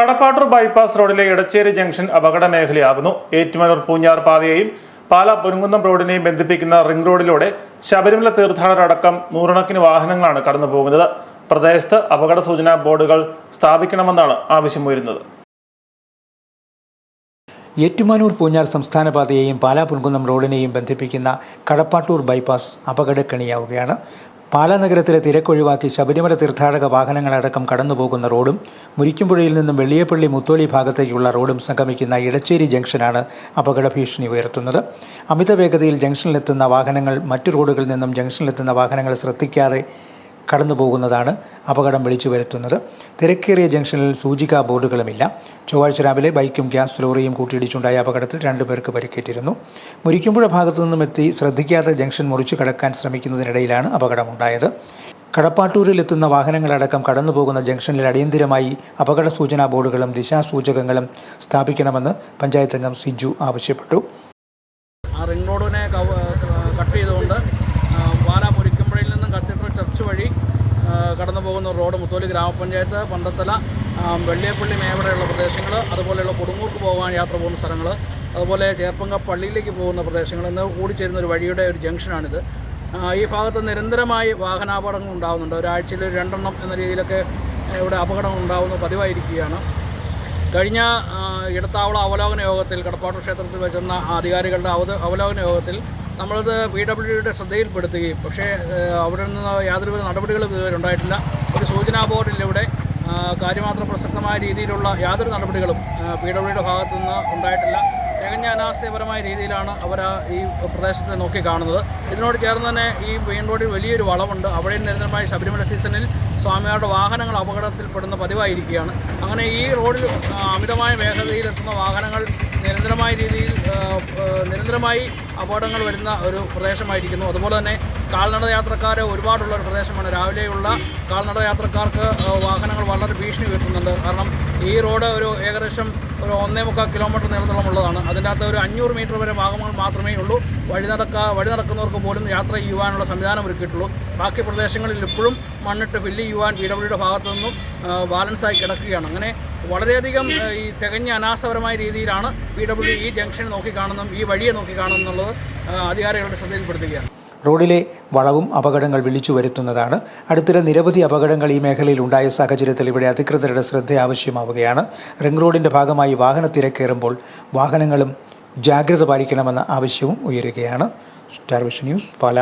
Kadappattoor bypass റോഡിലെ Edachery junction അപകട മേഖലയാകുന്നു. ഏറ്റുമാനൂർ പൂഞ്ഞാർ പാതയെയും പാല പൊരുങ്കുന്നം റോഡിനെയും ബന്ധിപ്പിക്കുന്ന റിംഗ് റോഡിലൂടെ ശബരിമല തീർത്ഥാടകരടക്കം നൂറുകണക്കിന് വാഹനങ്ങളാണ് കടന്നു പ്രദേശത്ത് അപകട സൂചനാ ബോർഡുകൾ സ്ഥാപിക്കണമെന്നാണ് ആവശ്യമുയരുന്നത്. ഏറ്റുമാനൂർ പൂഞ്ഞാർ സംസ്ഥാന പാതയെയും പാലാ പുൻകുന്നം റോഡിനെയും ബന്ധിപ്പിക്കുന്ന കടപ്പാട്ടൂർ ബൈപ്പാസ് അപകടക്കണിയാവുകയാണ്. പാലാ നഗരത്തിലെ തിരക്കൊഴിവാക്കി ശബരിമല തീർത്ഥാടക വാഹനങ്ങളടക്കം കടന്നുപോകുന്ന റോഡും മുരിക്കുംപുഴയിൽ നിന്നും വെള്ളിയപ്പള്ളി മുത്തോലി ഭാഗത്തേക്കുള്ള റോഡും സംഗമിക്കുന്ന ഇടച്ചേരി ജംഗ്ഷനാണ് അപകട ഭീഷണി ഉയർത്തുന്നത്. അമിത വേഗതയിൽ ജംഗ്ഷനിലെത്തുന്ന വാഹനങ്ങൾ മറ്റു റോഡുകളിൽ നിന്നും ജംഗ്ഷനിലെത്തുന്ന വാഹനങ്ങൾ ശ്രദ്ധിക്കാതെ കടന്നു പോകുന്നതാണ് അപകടം വിളിച്ചു വരുത്തുന്നത് തിരക്കേറിയ ജംഗ്ഷനിൽ സൂചികാ ബോർഡുകളുമില്ല. ചൊവ്വാഴ്ച രാവിലെ ബൈക്കും ഗ്യാസ് ലോറിയും കൂട്ടിയിടിച്ചുണ്ടായ അപകടത്തിൽ രണ്ടു പേർക്ക് പരിക്കേറ്റിരുന്നു. മുരിക്കുമ്പുഴ ഭാഗത്തു നിന്നും എത്തി ശ്രദ്ധിക്കാതെ ജംഗ്ഷൻ മുറിച്ചു കടക്കാൻ ശ്രമിക്കുന്നതിനിടയിലാണ് അപകടമുണ്ടായത്. കടപ്പാട്ടൂരിൽ എത്തുന്ന വാഹനങ്ങളടക്കം കടന്നു പോകുന്ന ജംഗ്ഷനിൽ അടിയന്തിരമായി അപകട സൂചനാ ബോർഡുകളും ദിശാസൂചകങ്ങളും സ്ഥാപിക്കണമെന്ന് പഞ്ചായത്ത് അംഗം സിജു ആവശ്യപ്പെട്ടു. ആ റിംഗ് റോഡിനെ കവ- കട്ട് ചെയ്തുകൊണ്ട് ആ, പാലാ മുരിക്കുമ്പുഴയിൽ നിന്നും ചർച്ച് വഴി കടന്നു പോകുന്ന റോഡ് മുത്തോലി ഗ്രാമപഞ്ചായത്ത് പന്തത്തല വെള്ളിയപ്പള്ളി മേവടെയുള്ള പ്രദേശങ്ങൾ അതുപോലെയുള്ള കൊടുങ്ങൂർക്ക് പോകാൻ യാത്ര പോകുന്ന സ്ഥലങ്ങൾ അതുപോലെ ചേർപ്പങ്ക പള്ളിയിലേക്ക് പോകുന്ന പ്രദേശങ്ങൾ എന്നിവ കൂടിച്ചേരുന്ന ഒരു വഴിയുടെ ഒരു ജംഗ്ഷനാണിത്. ഈ ഭാഗത്ത് നിരന്തരമായി വാഹനാപകടങ്ങൾ ഉണ്ടാകുന്നുണ്ട് ഒരാഴ്ചയിൽ ഒരു രണ്ടെണ്ണം എന്ന രീതിയിലൊക്കെ ഇവിടെ അപകടങ്ങൾ ഉണ്ടാകുന്ന പതിവായിരിക്കുകയാണ്. കഴിഞ്ഞ ഇടത്താവള അവലോകന യോഗത്തിൽ കടപ്പാട്ടൂർ ക്ഷേത്രത്തിൽ വെച്ചിരുന്ന അധികാരികളുടെ അവലോകന യോഗത്തിൽ നമ്മളത് പി ഡബ്ല്യു ഡിയുടെ ശ്രദ്ധയിൽപ്പെടുത്തുകയും. പക്ഷേ അവിടെ നിന്ന് യാതൊരുവിധ നടപടികളും ഇതുവരെ ഉണ്ടായിട്ടില്ല. ഒരു സൂചനാ ബോർഡിലൂടെ കാര്യമാത്രം പ്രസക്തമായ രീതിയിലുള്ള യാതൊരു നടപടികളും പി ഡബ്ല്യുഡിയുടെ ഭാഗത്തു നിന്ന് ഉണ്ടായിട്ടില്ല. തികഞ്ഞ അനാസ്ഥയപരമായ രീതിയിലാണ് അവർ ഈ പ്രദേശത്തെ നോക്കി കാണുന്നത്. ഇതിനോട് ചേർന്ന് തന്നെ ഈ മെയിൻ റോഡിൽ വലിയൊരു വളവുണ്ട്. അവിടെ നിരന്തരമായ ശബരിമല സീസണിൽ സ്വാമിയാരുടെ വാഹനങ്ങൾ അപകടത്തിൽപ്പെടുന്ന പതിവായിരിക്കുകയാണ്. അങ്ങനെ ഈ റോഡിൽ അമിതമായ വേഗതയിലെത്തുന്ന വാഹനങ്ങൾ നിരന്തരമായ രീതിയിൽ നിരന്തരമായി അപകടങ്ങൾ വരുന്ന ഒരു പ്രദേശമായിരിക്കുന്നു. അതുപോലെ തന്നെ കാൽനട യാത്രക്കാർ ഒരുപാടുള്ള ഒരു പ്രദേശമാണ്. രാവിലെയുള്ള കാൽനട യാത്രക്കാർക്ക് വാഹനങ്ങൾ വളരെ ഭീഷണി ഉയർത്തുന്നുണ്ട്. കാരണം ഈ റോഡ് ഒരു ഏകദേശം ഒരു ഒന്നേ മുക്കാൽ കിലോമീറ്റർ നീളത്തിലുള്ളതാണ്. അതിന്റെ അകത്ത് ഒരു അഞ്ഞൂറ് മീറ്റർ വരെ ഭാഗങ്ങൾ മാത്രമേ ഉള്ളൂ. വഴി നടക്കാ വഴി നടക്കുന്നവർക്ക് പോലും യാത്ര ചെയ്യുവാനുള്ള സംവിധാനം ഒരുക്കിയിട്ടുള്ളൂ. ബാക്കി പ്രദേശങ്ങളിൽ ഇപ്പോഴും മണ്ണിട്ട് ഫില്ല് ചെയ്യുവാൻ പി ഡബ്ല്യുടെ ഭാഗത്തു നിന്നും ബാലൻസായി കിടക്കുകയാണ്. അങ്ങനെ വളരെയധികം ഈ തികഞ്ഞ അനാസ്ഥപരമായ രീതിയിലാണ് പി ഡബ്ല്യു ഈ ജംഗ്ഷൻ നോക്കി കാണുന്നതും ഈ വഴിയെ നോക്കി അധികാരികളുടെ ശ്രദ്ധയിൽപ്പെടുത്തുകയാണ്. റോഡിലെ വളവും അപകടങ്ങൾ വിളിച്ചു വരുത്തുന്നതാണ്. അടുത്തിടെ നിരവധി അപകടങ്ങൾ ഈ മേഖലയിൽ ഉണ്ടായ സാഹചര്യത്തിൽ ഇവിടെ അധികൃതരുടെ ശ്രദ്ധ ആവശ്യമാവുകയാണ്. റിംഗ് റോഡിന്റെ ഭാഗമായി വാഹന തിരക്കേറുമ്പോൾ വാഹനങ്ങളും ജാഗ്രത പാലിക്കണമെന്ന ആവശ്യവും ഉയരുകയാണ്. Star vision news Pala.